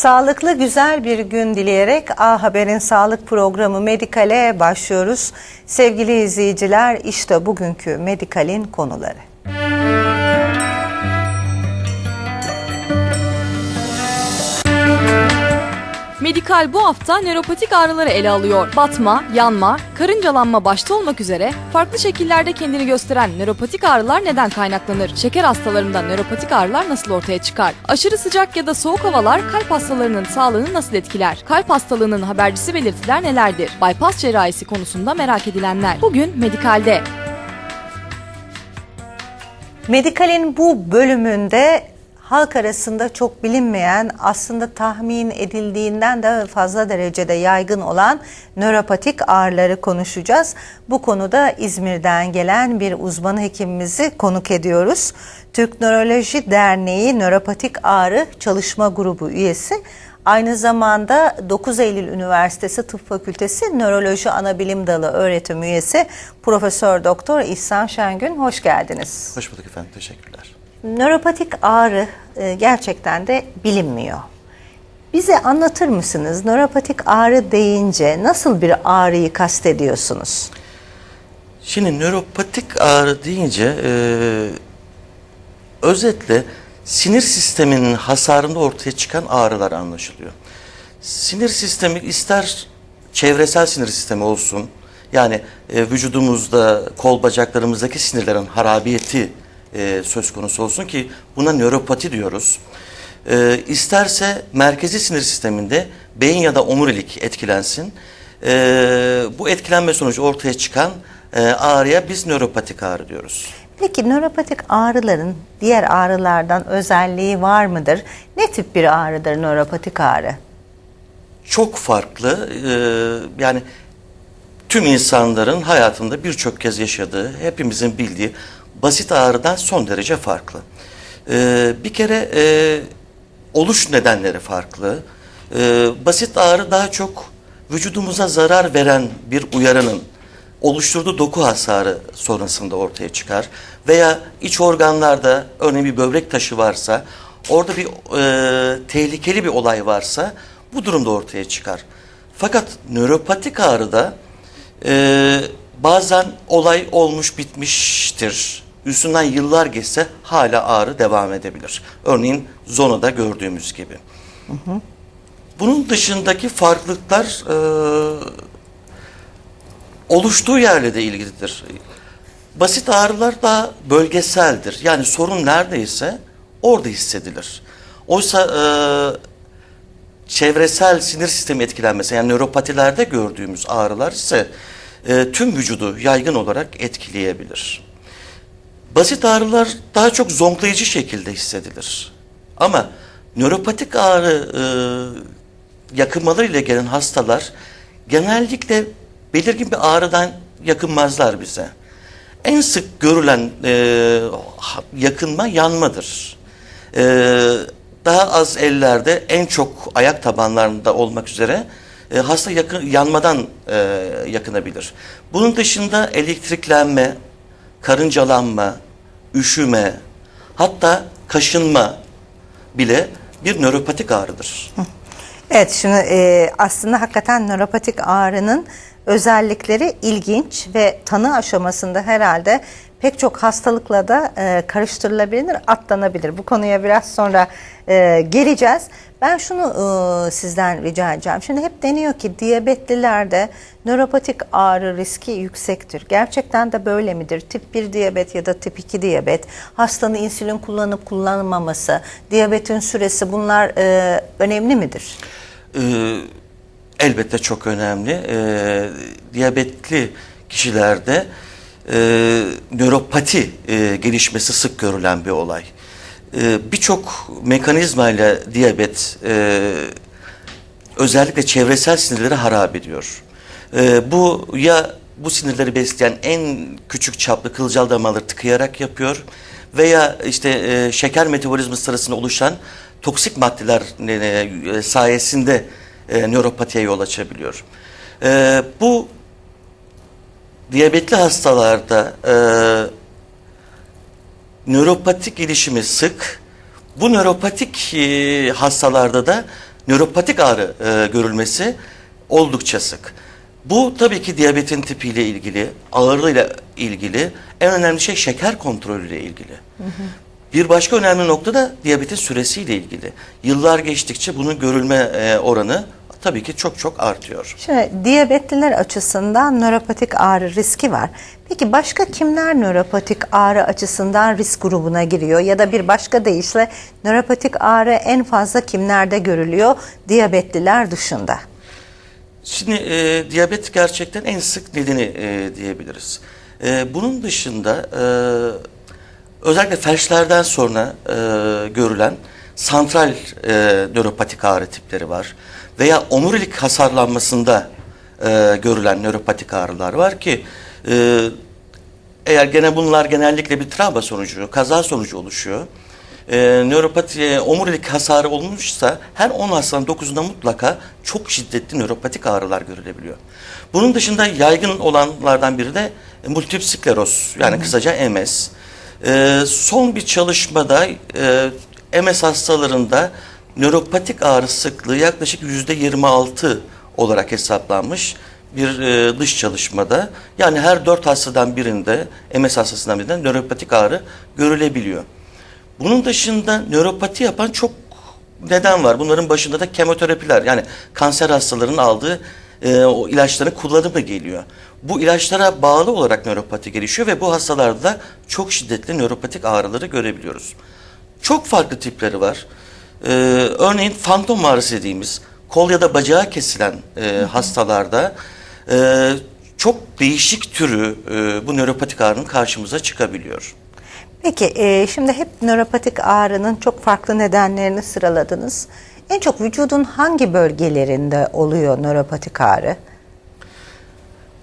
Sağlıklı güzel bir gün dileyerek A Haber'in sağlık programı Medikal'e başlıyoruz. Sevgili izleyiciler işte bugünkü Medikal'in konuları. Medikal bu hafta nöropatik ağrıları ele alıyor. Batma, yanma, karıncalanma başta olmak üzere farklı şekillerde kendini gösteren nöropatik ağrılar neden kaynaklanır? Şeker hastalarında nöropatik ağrılar nasıl ortaya çıkar? Aşırı sıcak ya da soğuk havalar kalp hastalarının sağlığını nasıl etkiler? Kalp hastalığının habercisi belirtiler nelerdir? Bypass cerrahisi konusunda merak edilenler. Bugün Medikal'de. Medikal'in bu bölümünde halk arasında çok bilinmeyen aslında tahmin edildiğinden de fazla derecede yaygın olan nöropatik ağrıları konuşacağız. Bu konuda İzmir'den gelen bir uzman hekimimizi konuk ediyoruz. Türk Nöroloji Derneği Nöropatik Ağrı Çalışma Grubu üyesi. Aynı zamanda 9 Eylül Üniversitesi Tıp Fakültesi Nöroloji Anabilim Dalı öğretim üyesi Profesör Doktor İhsan Şengün hoş geldiniz. Hoş bulduk efendim, teşekkürler. Nöropatik ağrı e, gerçekten de bilinmiyor. Bize anlatır mısınız? Nöropatik ağrı deyince nasıl bir ağrıyı kastediyorsunuz? Şimdi nöropatik ağrı deyince e, özetle sinir sisteminin hasarında ortaya çıkan ağrılar anlaşılıyor. Sinir sistemi ister çevresel sinir sistemi olsun, yani e, vücudumuzda, kol bacaklarımızdaki sinirlerin harabiyeti e, söz konusu olsun ki buna nöropati diyoruz. E, isterse merkezi sinir sisteminde beyin ya da omurilik etkilensin. E, bu etkilenme sonucu ortaya çıkan e, ağrıya biz nöropatik ağrı diyoruz. Peki nöropatik ağrıların diğer ağrılardan özelliği var mıdır? Ne tip bir ağrıdır nöropatik ağrı? Çok farklı e, yani tüm insanların hayatında birçok kez yaşadığı, hepimizin bildiği basit ağrıdan son derece farklı. E, bir kere e, oluş nedenleri farklı. E, basit ağrı daha çok vücudumuza zarar veren bir uyarının oluşturduğu doku hasarı sonrasında ortaya çıkar. Veya iç organlarda örneğin bir böbrek taşı varsa, orada bir e, tehlikeli bir olay varsa bu durumda ortaya çıkar. Fakat nöropatik ağrıda e, bazen olay olmuş bitmiştir. Üstünden yıllar geçse hala ağrı devam edebilir. Örneğin zonada gördüğümüz gibi. Bunun dışındaki farklılıklar e, oluştuğu yerle de ilgilidir. Basit ağrılar daha bölgeseldir. Yani sorun neredeyse orada hissedilir. Oysa e, çevresel sinir sistemi etkilenmesi yani nöropatilerde gördüğümüz ağrılar ise e, tüm vücudu yaygın olarak etkileyebilir. Basit ağrılar daha çok zonklayıcı şekilde hissedilir. Ama nöropatik ağrı e, yakınmalarıyla gelen hastalar genellikle belirgin bir ağrıdan yakınmazlar bize. En sık görülen e, yakınma yanmadır. E, daha az ellerde en çok ayak tabanlarında olmak üzere e, hasta yakın, yanmadan e, yakınabilir. Bunun dışında elektriklenme, karıncalanma, üşüme, hatta kaşınma bile bir nöropatik ağrıdır. Evet şimdi e, aslında hakikaten nöropatik ağrının özellikleri ilginç ve tanı aşamasında herhalde pek çok hastalıkla da e, karıştırılabilir, atlanabilir. Bu konuya biraz sonra e, geleceğiz. Ben şunu e, sizden rica edeceğim. Şimdi hep deniyor ki diyabetlilerde nöropatik ağrı riski yüksektir. Gerçekten de böyle midir? Tip 1 diyabet ya da tip 2 diyabet, hastanın insülin kullanıp kullanmaması, diyabetin süresi bunlar e, önemli midir? Ee, elbette çok önemli. Ee, diyabetli kişilerde e, nöropati e, gelişmesi sık görülen bir olay. E, Birçok mekanizmayla diyabet e, özellikle çevresel sinirleri harap ediyor. E, bu ya bu sinirleri besleyen en küçük çaplı kılcal damarları tıkayarak yapıyor veya işte e, şeker metabolizması sırasında oluşan toksik maddeler e, sayesinde e, nöropatiye yol açabiliyor. E, bu diyabetli hastalarda e, nöropatik gelişimi sık. Bu nöropatik e, hastalarda da nöropatik ağrı e, görülmesi oldukça sık. Bu tabii ki diyabetin tipiyle ilgili, ağırlığıyla ilgili, en önemli şey şeker kontrolüyle ilgili. Bir başka önemli nokta da diyabetin süresiyle ilgili. Yıllar geçtikçe bunun görülme e, oranı tabii ki çok çok artıyor. Şimdi diyabetliler açısından nöropatik ağrı riski var. Peki başka kimler nöropatik ağrı açısından risk grubuna giriyor? Ya da bir başka deyişle nöropatik ağrı en fazla kimlerde görülüyor diyabetliler dışında? Şimdi e, diyabet gerçekten en sık nedeni e, diyebiliriz. E, bunun dışında e, özellikle felçlerden sonra e, görülen santral e, nöropatik ağrı tipleri var. Veya omurilik hasarlanmasında e, görülen nöropatik ağrılar var ki e, eğer gene bunlar genellikle bir travma sonucu, kaza sonucu oluşuyor. E, nöropati, e, omurilik hasarı olmuşsa her 10 hastanın 9'unda mutlaka çok şiddetli nöropatik ağrılar görülebiliyor. Bunun dışında yaygın olanlardan biri de multiple skleroz yani kısaca MS. E, son bir çalışmada e, MS hastalarında nöropatik ağrı sıklığı yaklaşık %26 olarak hesaplanmış bir e, dış çalışmada. Yani her 4 hastadan birinde, MS hastasından birinde nöropatik ağrı görülebiliyor. Bunun dışında nöropati yapan çok neden var. Bunların başında da kemoterapiler yani kanser hastalarının aldığı e, o ilaçların kullanımı geliyor. Bu ilaçlara bağlı olarak nöropati gelişiyor ve bu hastalarda çok şiddetli nöropatik ağrıları görebiliyoruz. Çok farklı tipleri var. Ee, örneğin fantom ağrısı dediğimiz kol ya da bacağı kesilen e, hastalarda e, çok değişik türü e, bu nöropatik ağrının karşımıza çıkabiliyor. Peki e, şimdi hep nöropatik ağrının çok farklı nedenlerini sıraladınız. En çok vücudun hangi bölgelerinde oluyor nöropatik ağrı?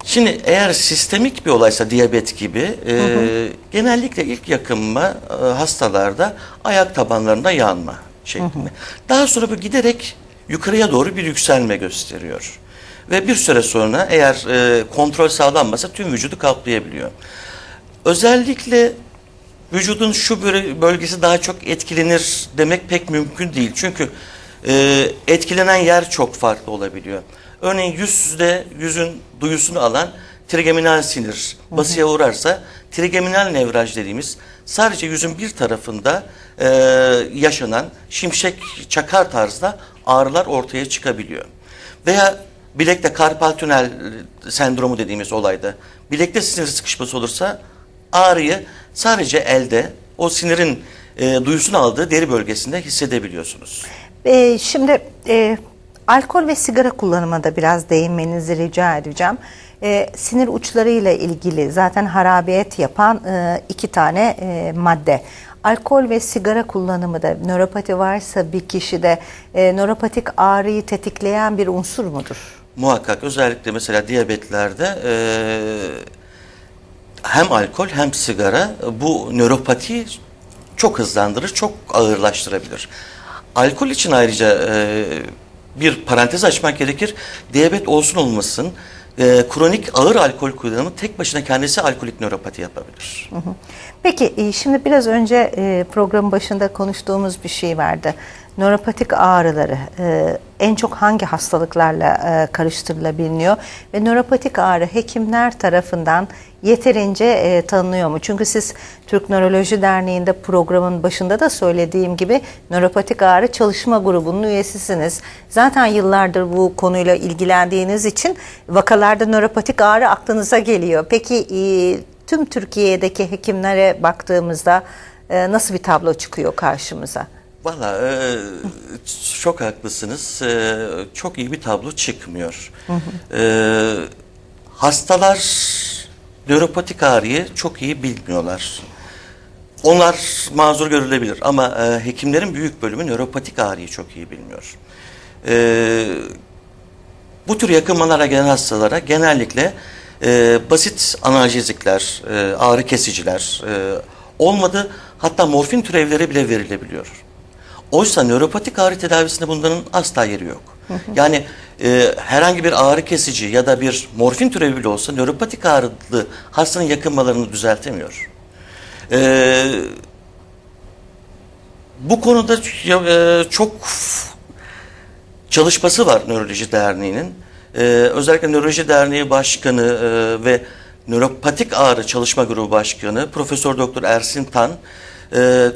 Şimdi eğer sistemik bir olaysa diyabet gibi e, genellikle ilk yakınma e, hastalarda ayak tabanlarında yanma şeklinde. Daha sonra bu giderek yukarıya doğru bir yükselme gösteriyor. Ve bir süre sonra eğer e, kontrol sağlanmasa tüm vücudu kaplayabiliyor. Özellikle vücudun şu bölgesi daha çok etkilenir demek pek mümkün değil. Çünkü e, etkilenen yer çok farklı olabiliyor. Örneğin yüzde yüzün duyusunu alan trigeminal sinir basıya uğrarsa trigeminal nevraj dediğimiz sadece yüzün bir tarafında e, yaşanan şimşek çakar tarzda ağrılar ortaya çıkabiliyor. Veya bilekte karpal tünel sendromu dediğimiz olayda bilekte sinir sıkışması olursa ağrıyı sadece elde o sinirin e, duyusunu aldığı deri bölgesinde hissedebiliyorsunuz. E, şimdi e, alkol ve sigara kullanımına da biraz değinmenizi rica edeceğim. E, sinir uçlarıyla ilgili zaten harabiyet yapan e, iki tane e, madde. Alkol ve sigara kullanımı da nöropati varsa bir kişide e, nöropatik ağrıyı tetikleyen bir unsur mudur? Muhakkak özellikle mesela diyabetlerde e, hem alkol hem sigara bu nöropatiyi çok hızlandırır, çok ağırlaştırabilir. Alkol için ayrıca e, bir parantez açmak gerekir. Diyabet olsun olmasın e, kronik ağır alkol kullanımı tek başına kendisi alkolik nöropati yapabilir. Hı hı. Peki e, şimdi biraz önce e, programın başında konuştuğumuz bir şey vardı. Nöropatik ağrıları e, en çok hangi hastalıklarla karıştırılabiliyor ve nöropatik ağrı hekimler tarafından yeterince tanınıyor mu? Çünkü siz Türk Nöroloji Derneği'nde programın başında da söylediğim gibi nöropatik ağrı çalışma grubunun üyesisiniz. Zaten yıllardır bu konuyla ilgilendiğiniz için vakalarda nöropatik ağrı aklınıza geliyor. Peki tüm Türkiye'deki hekimlere baktığımızda e, nasıl bir tablo çıkıyor karşımıza? Valla e, çok haklısınız. E, çok iyi bir tablo çıkmıyor. E, hastalar nöropatik ağrıyı çok iyi bilmiyorlar. Onlar mazur görülebilir ama e, hekimlerin büyük bölümü nöropatik ağrıyı çok iyi bilmiyor. E, bu tür yakınmalara gelen hastalara genellikle e, basit analjezikler, e, ağrı kesiciler e, olmadı hatta morfin türevleri bile verilebiliyor. Oysa nöropatik ağrı tedavisinde bunların asla yeri yok. Yani e, herhangi bir ağrı kesici ya da bir morfin türevi bile olsa nöropatik ağrılı hastanın yakınmalarını düzeltemiyor. E, bu konuda e, çok çalışması var Nöroloji Derneği'nin. Ee, özellikle Nöroloji Derneği Başkanı e, ve Nöropatik Ağrı Çalışma Grubu Başkanı Profesör Doktor Ersin Tan e,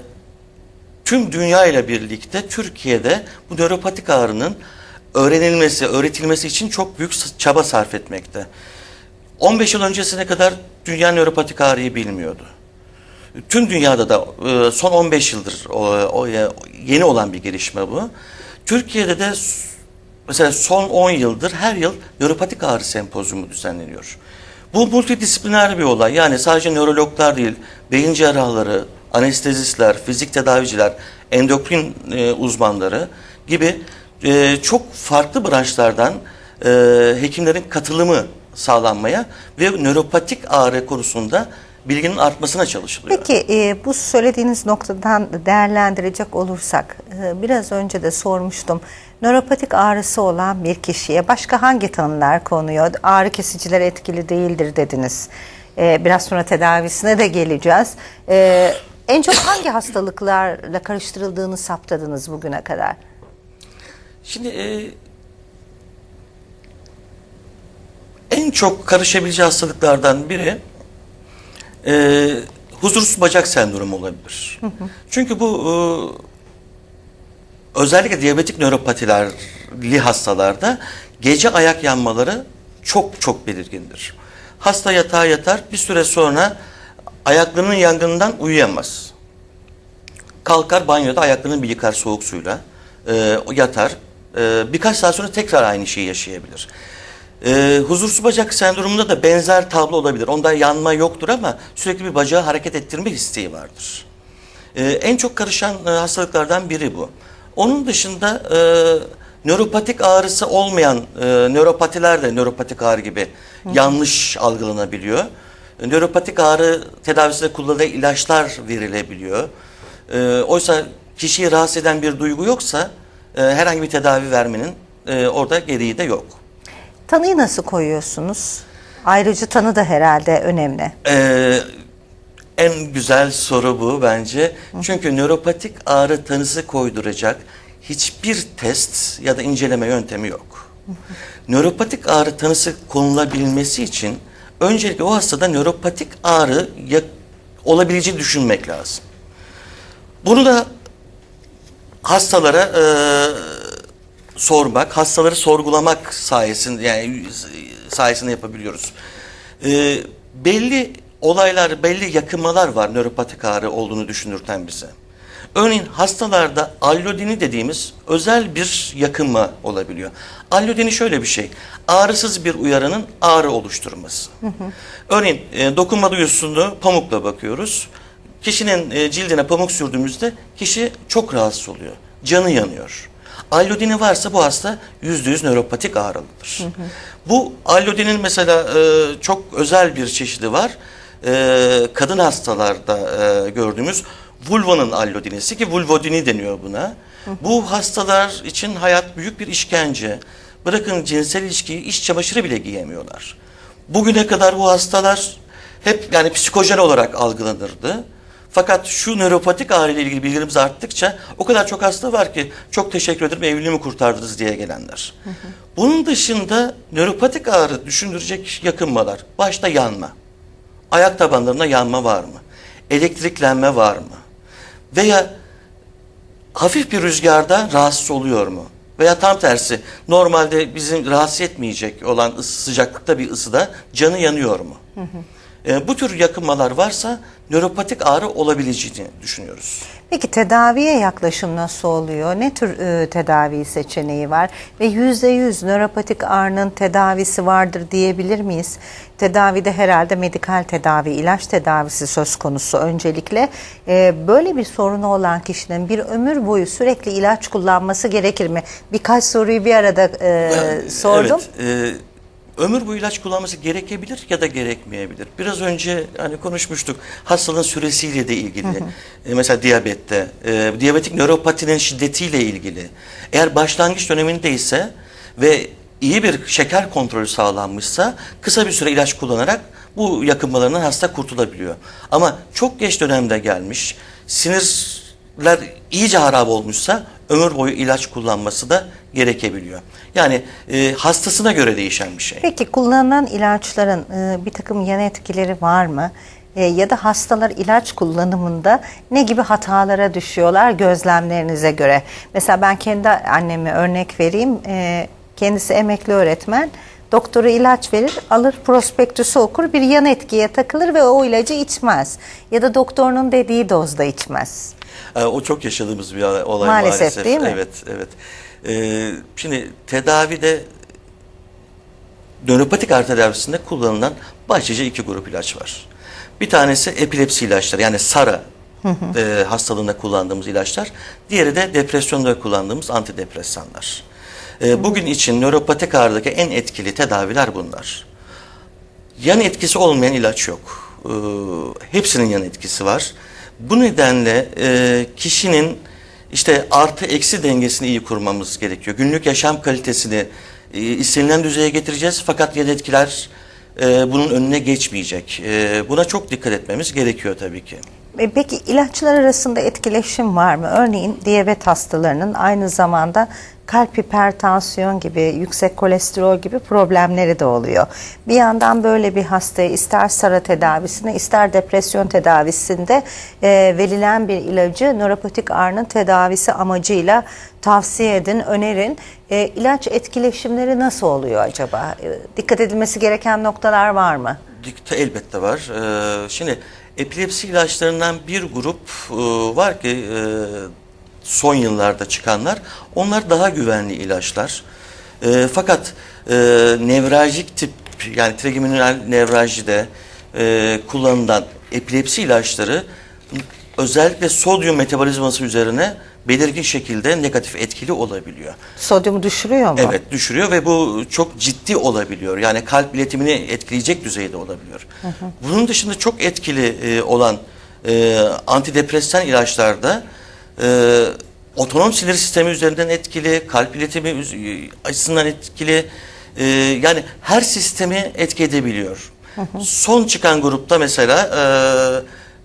tüm dünya ile birlikte Türkiye'de bu nöropatik ağrının öğrenilmesi, öğretilmesi için çok büyük çaba sarf etmekte. 15 yıl öncesine kadar dünya nöropatik ağrıyı bilmiyordu. Tüm dünyada da e, son 15 yıldır e, yeni olan bir gelişme bu. Türkiye'de de mesela son 10 yıldır her yıl nöropatik ağrı sempozyumu düzenleniyor. Bu multidisipliner bir olay. Yani sadece nörologlar değil, beyin cerrahları, anestezistler, fizik tedaviciler, endokrin e, uzmanları gibi e, çok farklı branşlardan e, hekimlerin katılımı sağlanmaya ve nöropatik ağrı konusunda bilginin artmasına çalışılıyor. Peki e, bu söylediğiniz noktadan değerlendirecek olursak e, biraz önce de sormuştum. Nöropatik ağrısı olan bir kişiye başka hangi tanılar konuyor? Ağrı kesiciler etkili değildir dediniz. E, biraz sonra tedavisine de geleceğiz. E, en çok hangi hastalıklarla karıştırıldığını saptadınız bugüne kadar? Şimdi e, en çok karışabileceği hastalıklardan biri e, huzursuz bacak sendromu olabilir. Çünkü bu e, özellikle diyabetik nöropatilerli hastalarda gece ayak yanmaları çok çok belirgindir. Hasta yatağa yatar bir süre sonra ayaklarının yangından uyuyamaz. Kalkar banyoda ayaklarını bir yıkar soğuk suyla. E, yatar. E, birkaç saat sonra tekrar aynı şeyi yaşayabilir. E, huzursuz bacak sendromunda da benzer tablo olabilir. Onda yanma yoktur ama sürekli bir bacağı hareket ettirme isteği vardır. E, en çok karışan e, hastalıklardan biri bu. Onun dışında e, nöropatik ağrısı olmayan e, nöropatiler de nöropatik ağrı gibi yanlış algılanabiliyor. Nöropatik ağrı tedavisinde kullanılan ilaçlar verilebiliyor. E, oysa kişiyi rahatsız eden bir duygu yoksa e, herhangi bir tedavi vermenin e, orada gereği de yok. Tanıyı nasıl koyuyorsunuz? Ayrıcı tanı da herhalde önemli. Ee, en güzel soru bu bence. Çünkü nöropatik ağrı tanısı koyduracak hiçbir test ya da inceleme yöntemi yok. nöropatik ağrı tanısı konulabilmesi için öncelikle o hastada nöropatik ağrı ya, olabileceğini düşünmek lazım. Bunu da hastalara e, sormak, hastaları sorgulamak sayesinde yani sayesinde yapabiliyoruz. E, belli olaylar, belli yakınmalar var nöropatik ağrı olduğunu düşünürten bize. Örneğin hastalarda allodini dediğimiz özel bir yakınma olabiliyor. Allodini şöyle bir şey, ağrısız bir uyarının ağrı oluşturması. Örneğin e, dokunma duyusunu pamukla bakıyoruz. Kişinin e, cildine pamuk sürdüğümüzde kişi çok rahatsız oluyor. Canı yanıyor. Allodini varsa bu hasta %100 nöropatik ağrılıdır. Bu allodinin mesela e, çok özel bir çeşidi var. E, kadın hastalarda e, gördüğümüz vulvanın allodinisi ki vulvodini deniyor buna. Bu hastalar için hayat büyük bir işkence. Bırakın cinsel ilişkiyi iş çamaşırı bile giyemiyorlar. Bugüne kadar bu hastalar hep yani psikojen olarak algılanırdı. Fakat şu nöropatik ağrı ile ilgili bilgilerimiz arttıkça o kadar çok hasta var ki çok teşekkür ederim evliliğimi kurtardınız diye gelenler. Bunun dışında nöropatik ağrı düşündürecek yakınmalar. Başta yanma. Ayak tabanlarında yanma var mı? Elektriklenme var mı? Veya hafif bir rüzgarda rahatsız oluyor mu? Veya tam tersi normalde bizim rahatsız etmeyecek olan ısı, sıcaklıkta bir ısıda canı yanıyor mu? E, bu tür yakınmalar varsa nöropatik ağrı olabileceğini düşünüyoruz. Peki tedaviye yaklaşım nasıl oluyor? Ne tür e, tedavi seçeneği var? Ve yüzde yüz nöropatik ağrının tedavisi vardır diyebilir miyiz? Tedavide herhalde medikal tedavi, ilaç tedavisi söz konusu öncelikle. E, böyle bir sorunu olan kişinin bir ömür boyu sürekli ilaç kullanması gerekir mi? Birkaç soruyu bir arada e, sordum. Evet, e, ömür boyu ilaç kullanması gerekebilir ya da gerekmeyebilir. Biraz önce hani konuşmuştuk hastalığın süresiyle de ilgili. E, mesela diyabette, e, diyabetik nöropatinin şiddetiyle ilgili. Eğer başlangıç döneminde ise ve iyi bir şeker kontrolü sağlanmışsa kısa bir süre ilaç kullanarak bu yakınmalarından hasta kurtulabiliyor. Ama çok geç dönemde gelmiş, sinir karaciğerler iyice harap olmuşsa ömür boyu ilaç kullanması da gerekebiliyor. Yani e, hastasına göre değişen bir şey. Peki kullanılan ilaçların e, bir takım yan etkileri var mı? E, ya da hastalar ilaç kullanımında ne gibi hatalara düşüyorlar gözlemlerinize göre? Mesela ben kendi anneme örnek vereyim. E, kendisi emekli öğretmen. Doktoru ilaç verir, alır prospektüsü okur, bir yan etkiye takılır ve o ilacı içmez. Ya da doktorunun dediği dozda içmez. E, O çok yaşadığımız bir olay Maalesef, maalesef. değil mi? Evet, evet. E, şimdi tedavide nöropatik ağrı tedavisinde kullanılan başlıca iki grup ilaç var. Bir tanesi epilepsi ilaçları yani SARA e, hastalığında kullandığımız ilaçlar. Diğeri de depresyonda kullandığımız antidepresanlar. E, bugün için nöropatik ağrıdaki en etkili tedaviler bunlar. Yan etkisi olmayan ilaç yok. Ee, hepsinin yan etkisi var. Bu nedenle e, kişinin işte artı eksi dengesini iyi kurmamız gerekiyor. Günlük yaşam kalitesini e, istenilen düzeye getireceğiz fakat yan etkiler e, bunun önüne geçmeyecek. E, buna çok dikkat etmemiz gerekiyor tabii ki. E, Peki ilaçlar arasında etkileşim var mı? Örneğin diyabet hastalarının aynı zamanda kalp hipertansiyon gibi, yüksek kolesterol gibi problemleri de oluyor. Bir yandan böyle bir hastaya ister SARA tedavisinde ister depresyon tedavisinde e, verilen bir ilacı nöropatik ağrının tedavisi amacıyla tavsiye edin, önerin. E, ilaç etkileşimleri nasıl oluyor acaba? E, dikkat edilmesi gereken noktalar var mı? Elbette var. Ee, şimdi epilepsi ilaçlarından bir grup e, var ki e, son yıllarda çıkanlar. Onlar daha güvenli ilaçlar. E, fakat e, nevraljik tip yani trigeminal nevraljide e, kullanılan epilepsi ilaçları özellikle sodyum metabolizması üzerine belirgin şekilde negatif etkili olabiliyor. Sodyumu düşürüyor mu? Evet düşürüyor ve bu çok ciddi olabiliyor. Yani kalp iletimini etkileyecek düzeyde olabiliyor. Bunun dışında çok etkili e, olan e, antidepresan ilaçlarda e, otonom sinir sistemi üzerinden etkili, kalp iletimi üz- açısından etkili. e, yani her sistemi etki edebiliyor. Son çıkan grupta mesela e,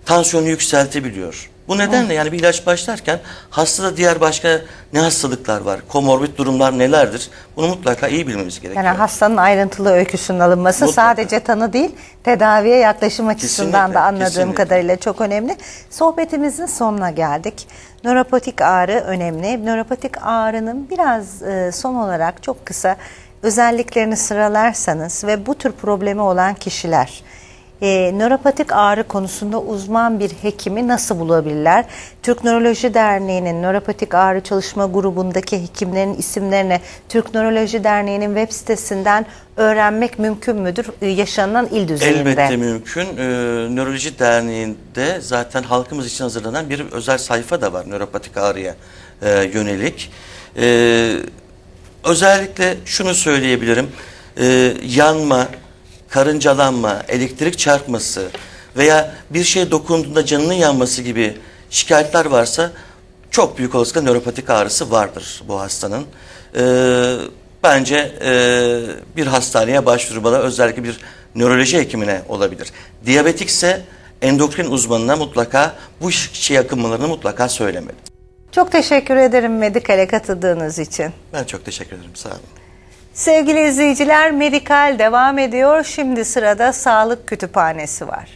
tansiyonu yükseltebiliyor. Bu nedenle yani bir ilaç başlarken hastada diğer başka ne hastalıklar var, komorbid durumlar nelerdir? Bunu mutlaka iyi bilmemiz gerekiyor. Yani hastanın ayrıntılı öyküsünün alınması Mutlaka. sadece tanı değil, tedaviye yaklaşım açısından Kesinlikle, da anladığım kesinlikle. kadarıyla çok önemli. Sohbetimizin sonuna geldik. Nöropatik ağrı önemli. Nöropatik ağrının biraz e, son olarak çok kısa özelliklerini sıralarsanız ve bu tür problemi olan kişiler e, nöropatik ağrı konusunda uzman bir hekimi nasıl bulabilirler? Türk Nöroloji Derneği'nin nöropatik ağrı çalışma grubundaki hekimlerin isimlerini Türk Nöroloji Derneği'nin web sitesinden öğrenmek mümkün müdür e, yaşanan il düzeyinde? Elbette mümkün. Ee, Nöroloji Derneği'nde zaten halkımız için hazırlanan bir özel sayfa da var nöropatik ağrıya e, yönelik. Ee, özellikle şunu söyleyebilirim. Ee, yanma, karıncalanma, elektrik çarpması veya bir şeye dokunduğunda canının yanması gibi şikayetler varsa çok büyük olasılıkla nöropatik ağrısı vardır bu hastanın. Ee, bence e, bir hastaneye başvurmalı özellikle bir nöroloji hekimine olabilir. Diyabetikse endokrin uzmanına mutlaka bu şey yakınmalarını mutlaka söylemeli. Çok teşekkür ederim Medikal'e katıldığınız için. Ben çok teşekkür ederim. Sağ olun. Sevgili izleyiciler Medikal devam ediyor. Şimdi sırada sağlık kütüphanesi var.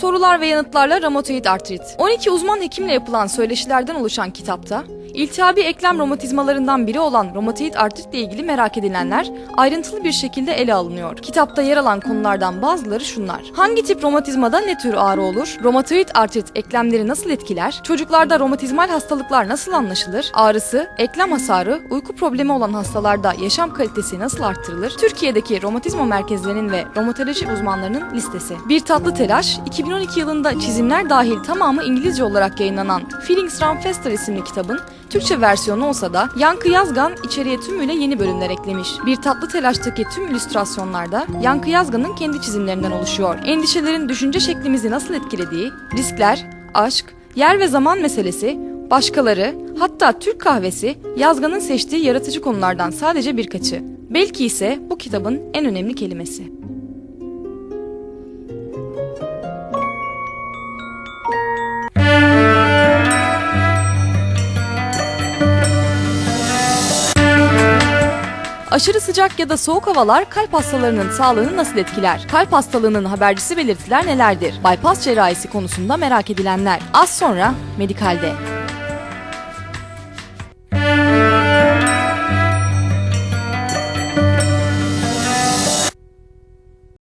Sorular ve yanıtlarla romatoid artrit. 12 uzman hekimle yapılan söyleşilerden oluşan kitapta İltihabi eklem romatizmalarından biri olan romatoid artritle ilgili merak edilenler ayrıntılı bir şekilde ele alınıyor. Kitapta yer alan konulardan bazıları şunlar. Hangi tip romatizmada ne tür ağrı olur? Romatoid artrit eklemleri nasıl etkiler? Çocuklarda romatizmal hastalıklar nasıl anlaşılır? Ağrısı, eklem hasarı, uyku problemi olan hastalarda yaşam kalitesi nasıl arttırılır? Türkiye'deki romatizma merkezlerinin ve romatoloji uzmanlarının listesi. Bir tatlı telaş, 2012 yılında çizimler dahil tamamı İngilizce olarak yayınlanan Feelings Run Faster isimli kitabın Türkçe versiyonu olsa da Yankı Yazgan içeriye tümüyle yeni bölümler eklemiş. Bir tatlı telaştaki tüm illüstrasyonlarda Yankı Yazgan'ın kendi çizimlerinden oluşuyor. Endişelerin düşünce şeklimizi nasıl etkilediği, riskler, aşk, yer ve zaman meselesi, başkaları, hatta Türk kahvesi Yazgan'ın seçtiği yaratıcı konulardan sadece birkaçı. Belki ise bu kitabın en önemli kelimesi. Aşırı sıcak ya da soğuk havalar kalp hastalarının sağlığını nasıl etkiler? Kalp hastalığının habercisi belirtiler nelerdir? Bypass cerrahisi konusunda merak edilenler. Az sonra Medikal'de.